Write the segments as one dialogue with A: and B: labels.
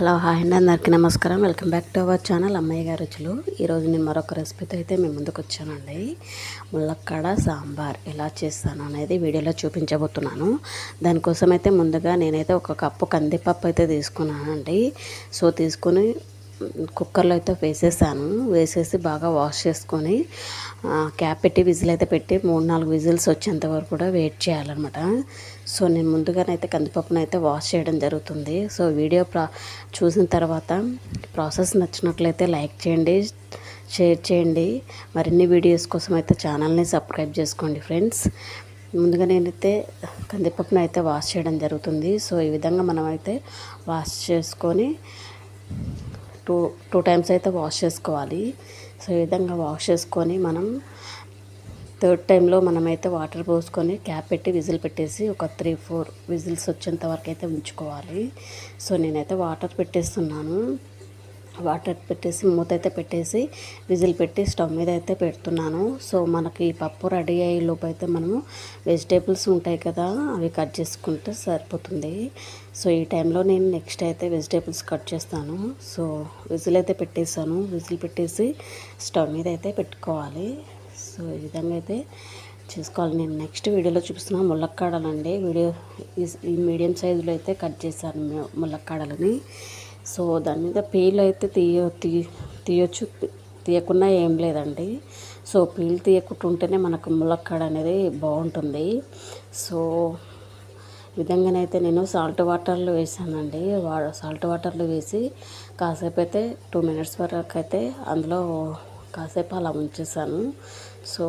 A: Hello hi అండి. అందరికీ నమస్కారం. Welcome back to our channel అమ్మాయి గారు రుచులు. ఈరోజు నేను మరొక రెసిపీతో అయితే మేము ముందుకు వచ్చానండి. ములక్కాడ సాంబార్ ఎలా చేస్తాను అనేది వీడియోలో చూపించబోతున్నాను. దానికోసం అయితే ముందుగా నేనైతే ఒక కప్పు కందిపప్పు అయితే తీసుకున్నానండి. సో తీసుకొని కుక్కర్లో అయితే వేసేసాను. వేసేసి బాగా వాష్ చేసుకొని క్యాప్ పెట్టి విజిల్ అయితే పెట్టి మూడు నాలుగు విజిల్స్ వచ్చేంత వరకు కూడా వెయిట్ చేయాలన్నమాట. సో నేను ముందుగానైతే కందిపప్పును అయితే వాష్ చేయడం జరుగుతుంది. సో వీడియో ప్రా చూసిన తర్వాత ప్రాసెస్ నచ్చినట్లయితే లైక్ చేయండి షేర్ చేయండి. మరిన్ని వీడియోస్ కోసం అయితే ఛానల్ని సబ్స్క్రైబ్ చేసుకోండి ఫ్రెండ్స్. ముందుగా నేనైతే కందిపప్పును అయితే వాష్ చేయడం జరుగుతుంది. సో ఈ విధంగా మనం అయితే వాష్ చేసుకొని టూ టూ టైమ్స్ అయితే వాష్ చేసుకోవాలి. సో ఈ విధంగా వాష్ చేసుకొని మనం థర్డ్ టైంలో మనమైతే వాటర్ పోసుకొని క్యాప్ పెట్టి విజిల్ పెట్టేసి ఒక త్రీ ఫోర్ విజిల్స్ వచ్చేంత వరకు అయితే ఉంచుకోవాలి. సో నేనైతే వాటర్ పెట్టేస్తున్నాను. వాటర్ పెట్టేసి మూత అయితే పెట్టేసి విజిల్ పెట్టి స్టవ్ మీద అయితే పెడుతున్నాను. సో మనకి పప్పు రెడీ అయ్యే లోపు అయితే మనము వెజిటేబుల్స్ ఉంటాయి కదా అవి కట్ చేసుకుంటే సరిపోతుంది. సో ఈ టైంలో నేను నెక్స్ట్ అయితే వెజిటేబుల్స్ కట్ చేస్తాను. సో విజిల్ అయితే పెట్టేసాను విజిల్ పెట్టేసి స్టవ్ మీద అయితే పెట్టుకోవాలి. సో ఈ విధంగా అయితే చేసుకోవాలి. నేను నెక్స్ట్ వీడియోలో చూపిస్తున్నా ములక్కాడలండి. వీడియో ఈ మీడియం సైజులో అయితే కట్ చేశాను ములక్కాడలని. సో దాని మీద పీల్ అయితే తీయ తీ తీయొచ్చు. తీయకుండా ఏం లేదండి. సో పీల్ తీయకుండా ఉంటేనే మనకు ములక్కాడ అనేది బాగుంటుంది. సో విధంగానైతే నేను సాల్ట్ వాటర్లో వేసానండి. వా సాల్ట్ వాటర్లో వేసి కాసేపు అయితే టూ మినిట్స్ వరకు అయితే అందులో కాసేపు అలా ఉంచేసాను. సో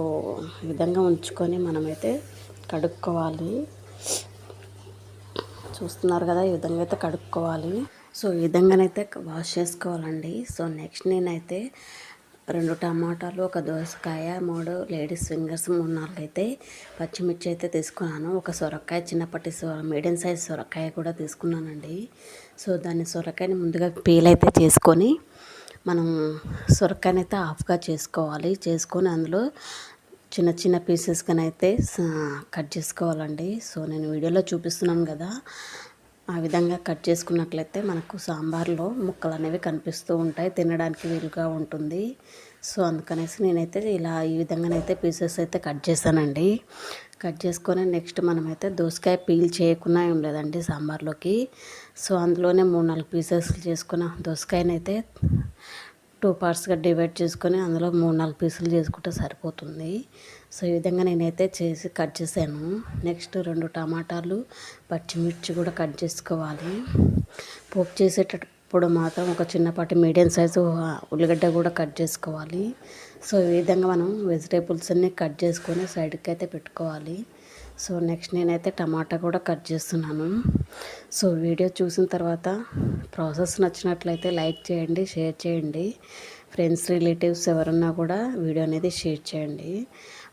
A: ఈ విధంగా ఉంచుకొని మనమైతే కడుక్కోవాలి. చూస్తున్నారు కదా ఈ విధంగా అయితే కడుక్కోవాలి. సో ఈ విధంగానైతే వాష్ చేసుకోవాలండి. సో నెక్స్ట్ నేనైతే రెండు టమాటాలు ఒక దోసకాయ మూడు లేడీస్ ఫింగర్స్ మూడు నాలుగు అయితే పచ్చిమిర్చి అయితే తీసుకున్నాను. ఒక సొరకాయ చిన్నప్పటి సొర మీడియం సైజ్ సొరకాయ కూడా తీసుకున్నానండి. సో దాన్ని సొరకాయని ముందుగా పీల్ అయితే చేసుకొని మనం సొరకాయని అయితే హాఫ్గా చేసుకోవాలి. చేసుకొని అందులో చిన్న చిన్న పీసెస్గానైతే కట్ చేసుకోవాలండి. సో నేను వీడియోలో చూపిస్తున్నాను కదా. ఆ విధంగా కట్ చేసుకున్నట్లయితే మనకు సాంబార్లో ముక్కలు అనేవి కనిపిస్తూ ఉంటాయి. తినడానికి వీలుగా ఉంటుంది. సో అందుకనేసి నేనైతే ఇలా ఈ విధంగానైతే పీసెస్ అయితే కట్ చేశానండి. కట్ చేసుకొని నెక్స్ట్ మనమైతే దోసకాయ పీల్ చేయకుండా ఏం లేదండి సాంబార్లోకి. సో అందులోనే మూడు నాలుగు పీసెస్ చేసుకున్న దోసకాయనైతే టూ పార్ట్స్గా డివైడ్ చేసుకొని అందులో మూడు నాలుగు పీసులు చేసుకుంటే సరిపోతుంది. సో ఈ విధంగా నేనైతే చేసి కట్ చేశాను. నెక్స్ట్ రెండు టమాటాలు పచ్చిమిర్చి కూడా కట్ చేసుకోవాలి. పోపు చేసేటప్పుడు మాత్రం ఒక చిన్నపాటి మీడియం సైజు ఉల్లిగడ్డ కూడా కట్ చేసుకోవాలి. సో ఈ విధంగా మనం వెజిటేబుల్స్ అన్నీ కట్ చేసుకొని సైడ్కి అయితే పెట్టుకోవాలి. సో నెక్స్ట్ నేనైతే టమాటా కూడా కట్ చేస్తున్నాను. సో వీడియో చూసిన తర్వాత ప్రాసెస్ నచ్చినట్లయితే లైక్ చేయండి షేర్ చేయండి. ఫ్రెండ్స్ రిలేటివ్స్ ఎవరున్నా కూడా వీడియో అనేది షేర్ చేయండి.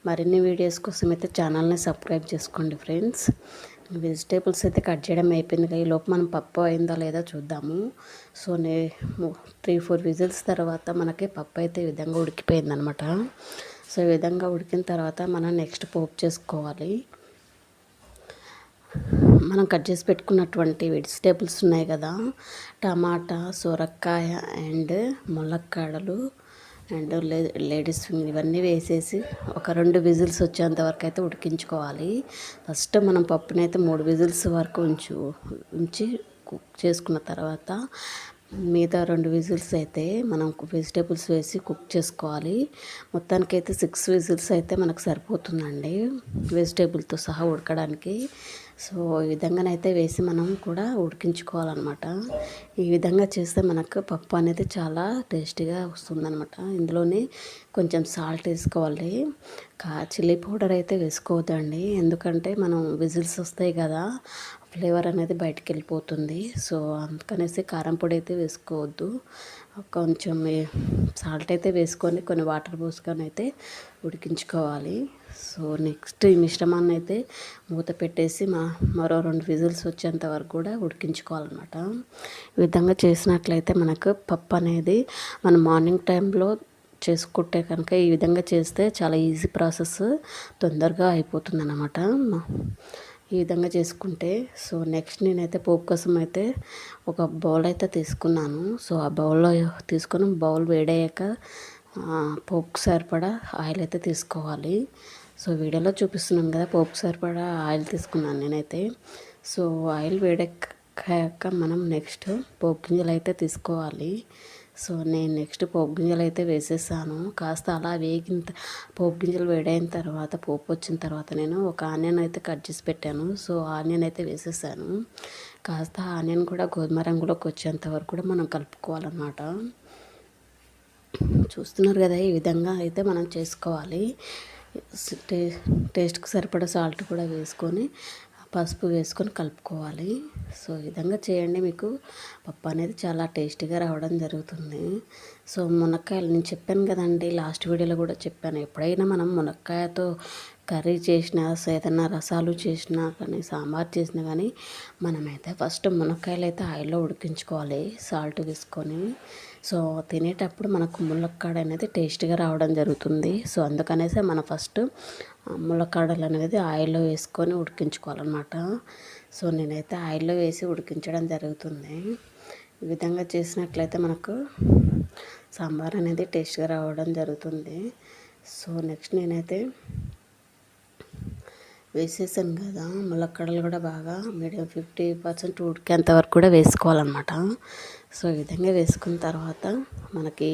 A: మరిన్ని వీడియోస్ కోసం అయితే ఛానల్ని సబ్స్క్రైబ్ చేసుకోండి ఫ్రెండ్స్. వెజిటేబుల్స్ అయితే కట్ చేయడం అయిపోయింది ఈ లోపు మనం పప్పు అయిందా లేదా చూద్దాము. సో నే త్రీ ఫోర్ విజిల్స్ తర్వాత మనకి పప్పు అయితే ఈ విధంగా ఉడికిపోయిందనమాట. సో ఈ విధంగా ఉడికిన తర్వాత మనం నెక్స్ట్ పోపు చేసుకోవాలి. మనం కట్ చేసి పెట్టుకున్నటువంటి వెజిటేబుల్స్ ఉన్నాయి కదా టమాటా సొరకాయ అండ్ ములక్కాడలు అండ్ లే లేడీస్ ఫింగర్ ఇవన్నీ వేసేసి ఒక రెండు విజిల్స్ వచ్చేంత వరకు అయితే ఉడికించుకోవాలి. ఫస్ట్ మనం పప్పునైతే మూడు విజిల్స్ వరకు ఉంచు ఉంచి కుక్ చేసుకున్న తర్వాత మిగతా రెండు విజిల్స్ అయితే మనం వెజిటేబుల్స్ వేసి కుక్ చేసుకోవాలి. మొత్తానికి అయితే సిక్స్ విజిల్స్ అయితే మనకు సరిపోతుందండి. వెజిటేబుల్తో సహా ఉడకడానికి. సో ఈ విధంగానైతే వేసి మనం కూడా ఉడికించుకోవాలన్నమాట. ఈ విధంగా చేస్తే మనకు పప్పు అనేది చాలా టేస్టీగా వస్తుందన్నమాట. ఇందులోనే కొంచెం సాల్ట్ వేసుకోవాలి. కా చిల్లీ పౌడర్ అయితే వేసుకోవద్దండి. ఎందుకంటే మనం విజిల్స్ వస్తాయి కదా ఫ్లేవర్ అనేది బయటికి వెళ్ళిపోతుంది సో అందుకనేసి కారం పొడి అయితే వేసుకోవద్దు. కొంచెం సాల్ట్ అయితే వేసుకొని కొన్ని వాటర్ పోసుకొని అయితే ఉడికించుకోవాలి. సో నెక్స్ట్ ఈ మిశ్రమాన్ని అయితే మూత పెట్టేసి మా మరో రెండు విజిల్స్ వచ్చేంత వరకు కూడా ఉడికించుకోవాలన్నమాట. ఈ విధంగా చేసినట్లయితే మనకు పప్పు అనేది మన మార్నింగ్ టైంలో చేసుకుంటే కనుక ఈ విధంగా చేస్తే చాలా ఈజీ ప్రాసెస్ తొందరగా అయిపోతుంది అన్నమాట ఈ విధంగా చేసుకుంటే సో నెక్స్ట్ నేనైతే పోపు కోసం అయితే ఒక బౌల్ అయితే తీసుకున్నాను. సో ఆ బౌల్లో తీసుకొని బౌల్ వేడయ్యాక పోపుకు సరిపడా ఆయిల్ అయితే తీసుకోవాలి. సో వీడియోలో చూపిస్తున్నాను కదా పోపు సరిపడా ఆయిల్ తీసుకున్నాను నేనైతే. సో ఆయిల్ వేడెక్కాక మనం నెక్స్ట్ పోపు గింజలు అయితే తీసుకోవాలి. సో నేను నెక్స్ట్ పోపు గింజలు అయితే వేసేసాను. కాస్త అలా వేగిన పోపు గింజలు వేడైన తర్వాత పోపు వచ్చిన తర్వాత నేను ఒక ఆనియన్ అయితే కట్ చేసి పెట్టాను. సో ఆనియన్ అయితే వేసేసాను. కాస్త ఆనియన్ కూడా గోధుమ రంగులోకి వచ్చేంత వరకు కూడా మనం కలుపుకోవాలన్నమాట. చూస్తున్నారు కదా ఈ విధంగా అయితే మనం చేసుకోవాలి. టే టేస్ట్కి సరిపడా సాల్ట్ కూడా వేసుకొని పసుపు వేసుకొని కలుపుకోవాలి. సో ఈ విధంగా చేయండి మీకు. పప్పు అనేది చాలా టేస్టీగా రావడం జరుగుతుంది. సో మునక్కాయలు నేను చెప్పాను కదండి లాస్ట్ వీడియోలో కూడా చెప్పాను. ఎప్పుడైనా మనం మునక్కాయతో కర్రీ చేసినా ఏదైనా రసాలు చేసినా కానీ సాంబార్ చేసినా కానీ మనమైతే ఫస్ట్ మునక్కాయలు అయితే ఆయిల్లో ఉడికించుకోవాలి. సాల్ట్ వేసుకొని సో తినేటప్పుడు మనకు ములక్కాడ అనేది టేస్ట్గా రావడం జరుగుతుంది. సో అందుకనేసి మనం ఫస్ట్ ములక్కాడలు అనేది ఆయిల్లో వేసుకొని ఉడికించుకోవాలన్నమాట. సో నేనైతే ఆయిల్లో వేసి ఉడికించడం జరుగుతుంది. ఈ విధంగా చేసినట్లయితే మనకు సాంబార్ అనేది టేస్ట్గా రావడం జరుగుతుంది. సో నెక్స్ట్ నేనైతే వేసేసాను కదా ములక్కడలు కూడా బాగా మీడియం ఫిఫ్టీ పర్సెంట్ ఉడికేంత వరకు కూడా వేసుకోవాలన్నమాట. సో ఈ విధంగా వేసుకున్న తర్వాత మనకి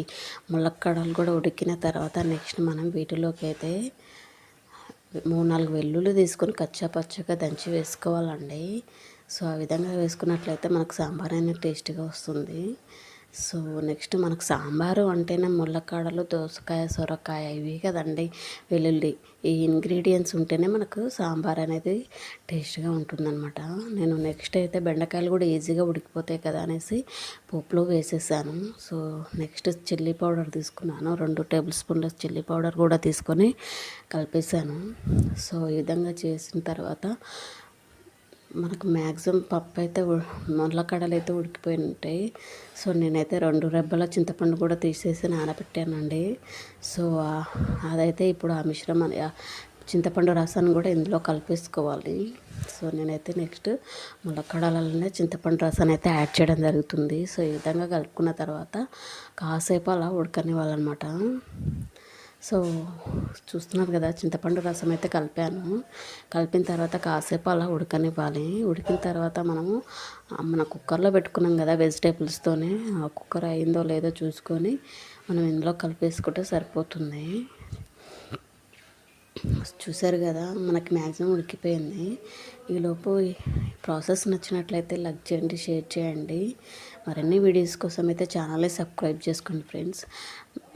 A: ములక్కడలు కూడా ఉడికిన తర్వాత నెక్స్ట్ మనం వీటిలోకి అయితే మూడు నాలుగు వెల్లుల్లి తీసుకొని కచ్చా పచ్చగా దంచి వేసుకోవాలండి. సో ఆ విధంగా వేసుకున్నట్లయితే మనకు సాంబార్ అనేది టేస్టీగా వస్తుంది. సో నెక్స్ట్ మనకు సాంబారు అంటేనే ములక్కాడలు దోసకాయ సొరకాయ ఇవి కదండి. వెల్లుల్లి ఈ ఇంగ్రీడియంట్స్ ఉంటేనే మనకు సాంబార్ అనేది టేస్ట్గా ఉంటుందన్నమాట. నేను నెక్స్ట్ అయితే బెండకాయలు కూడా ఈజీగా ఉడికిపోతాయి కదా అనేసి పోపులో వేసేసాను. సో నెక్స్ట్ చిల్లీ పౌడర్ తీసుకున్నాను. రెండు టేబుల్ స్పూన్ల చిల్లీ పౌడర్ కూడా తీసుకొని కలిపేసాను. సో ఈ విధంగా చేసిన తర్వాత మనకు మ్యాక్సిమం పప్పు అయితే ముళ్ళకడలు అయితే ఉడికిపోయి ఉంటాయి సో నేనైతే రెండు రెబ్బల చింతపండు కూడా తీసేసి నానబెట్టానండి. సో అదైతే ఇప్పుడు ఆ మిశ్రమం చింతపండు రసాన్ని కూడా ఇందులో కలిపేసుకోవాలి. సో నేనైతే నెక్స్ట్ ములక్కడలనే చింతపండు రసాన్ని అయితే యాడ్ చేయడం జరుగుతుంది. సో ఈ విధంగా కలుపుకున్న తర్వాత కాసేపు అలా ఉడకనివ్వాలన్నమాట. సో చూస్తున్నారు కదా చింతపండు రసం అయితే కలిపాను. కలిపిన తర్వాత కాసేపు అలా ఉడకనివ్వాలి. ఉడికిన తర్వాత మనము మన కుక్కర్లో పెట్టుకున్నాం కదా వెజిటేబుల్స్తోనే. ఆ కుక్కర్ అయిందో లేదో చూసుకొని మనం ఇందులో కలిపేసుకుంటే సరిపోతుంది. చూశారు కదా మనకి మ్యాక్సిమం ఉడికిపోయింది. ఈలోపు ప్రాసెస్ నచ్చినట్లయితే లైక్ చేయండి షేర్ చేయండి. మరిన్ని వీడియోస్ కోసం అయితే ఛానల్ని సబ్స్క్రైబ్ చేసుకోండి ఫ్రెండ్స్.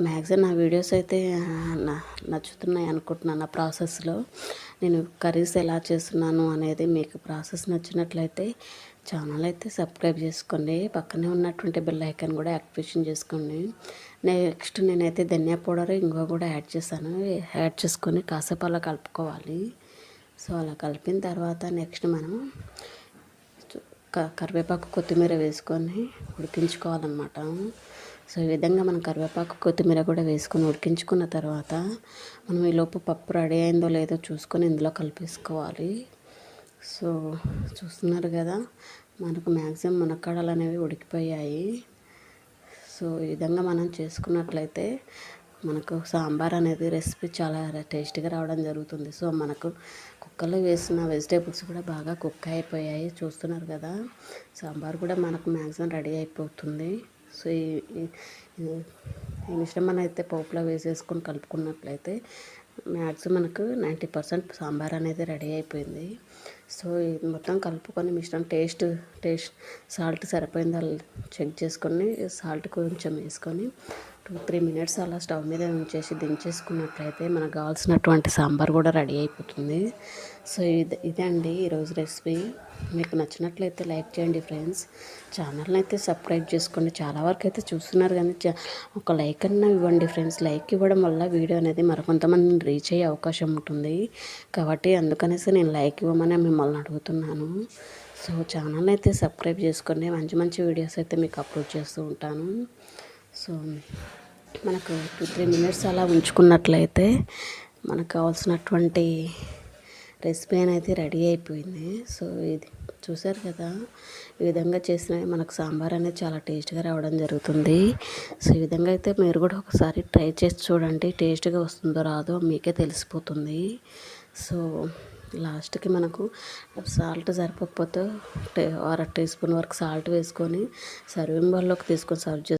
A: మ్యాక్సిమం నా వీడియోస్ అయితే నచ్చుతున్నాయి అనుకుంటున్నాను ఆ ప్రాసెస్లో. నేను కర్రీస్ ఎలా చేస్తున్నాను అనేది మీకు ప్రాసెస్ నచ్చినట్లయితే ఛానల్ అయితే సబ్స్క్రైబ్ చేసుకోండి. పక్కనే ఉన్నటువంటి బెల్ ఐకాన్ కూడా యాక్టివేషన్ చేసుకోండి. నెక్స్ట్ నేనైతే ధనియా పౌడర్ ఇంకో కూడా యాడ్ చేశాను. యాడ్ చేసుకొని కాసేపు అలా కలుపుకోవాలి. సో అలా కలిపిన తర్వాత నెక్స్ట్ మనం కరివేపాకు కొత్తిమీర వేసుకొని ఉడికించుకోవాలన్నమాట. సో ఈ విధంగా మనం కరివేపాకు కొత్తిమీర కూడా వేసుకొని ఉడికించుకున్న తర్వాత మనం ఈ లోపు పప్పు రెడీ అయిందో లేదో చూసుకొని ఇందులో కలిపేసుకోవాలి. సో చూస్తున్నారు కదా మనకు మ్యాక్సిమం మునక్కాడలు అనేవి ఉడికిపోయాయి. సో ఈ విధంగా మనం చేసుకున్నట్లయితే మనకు సాంబార్ అనేది రెసిపీ చాలా టేస్టీగా రావడం జరుగుతుంది. సో మనకు కుక్కర్లో వేసిన వెజిటేబుల్స్ కూడా బాగా కుక్ అయిపోయాయి. చూస్తున్నారు కదా సాంబార్ కూడా మనకు మ్యాక్సిమం రెడీ అయిపోతుంది. సో ఈ ఈ మిశ్రమాన్ని అయితే పోపులో వేసేసుకొని కలుపుకున్నట్లయితే మ్యాక్సిమం మనకు నైంటీ పర్సెంట్ సాంబార్ అనేది రెడీ అయిపోయింది. సో మొత్తం కలుపుకొని మిశ్రమం టేస్ట్ టేస్ట్ సాల్ట్ సరిపోయిందా చెక్ చేసుకొని సాల్ట్ కొంచెం వేసుకొని టూ త్రీ మినిట్స్ అలా స్టవ్ మీద ఉంచేసి దించేసుకున్నట్లయితే మనకు కావాల్సినటువంటి సాంబార్ కూడా రెడీ అయిపోతుంది. సో ఇది ఇదే అండి ఈరోజు రెసిపీ. మీకు నచ్చినట్లయితే లైక్ చేయండి ఫ్రెండ్స్. ఛానల్ని అయితే సబ్స్క్రైబ్ చేసుకోండి. చాలా వరకు అయితే చూస్తున్నారు కానీ ఒక లైక్ అన్నా ఇవ్వండి ఫ్రెండ్స్. లైక్ ఇవ్వడం వల్ల వీడియో అనేది మరికొంతమందిని రీచ్ అయ్యే అవకాశం ఉంటుంది. కాబట్టి అందుకనేసి నేను లైక్ ఇవ్వమని మిమ్మల్ని అడుగుతున్నాను. సో ఛానల్ అయితే సబ్స్క్రైబ్ చేసుకోండి. మంచి మంచి వీడియోస్ అయితే మీకు అప్లోడ్ చేస్తూ ఉంటాను. సో మనకు టూ త్రీ మినిట్స్ అలా ఉంచుకున్నట్లయితే మనకు కావాల్సినటువంటి రెసిపీ అనేది రెడీ అయిపోయింది. సో ఇది చూసారు కదా ఈ విధంగా చేసిన మనకు సాంబార్ అనేది చాలా టేస్ట్గా రావడం జరుగుతుంది. సో ఈ విధంగా అయితే మీరు కూడా ఒకసారి ట్రై చేసి చూడండి టేస్ట్గా వస్తుందో రాదో మీకే తెలిసిపోతుంది. సో లాస్ట్కి మనకు సాల్ట్ సరిపోకపోతే అర టీ స్పూన్ వరకు సాల్ట్ వేసుకొని సర్వింగ్ బౌల్లోకి తీసుకొని సర్వ్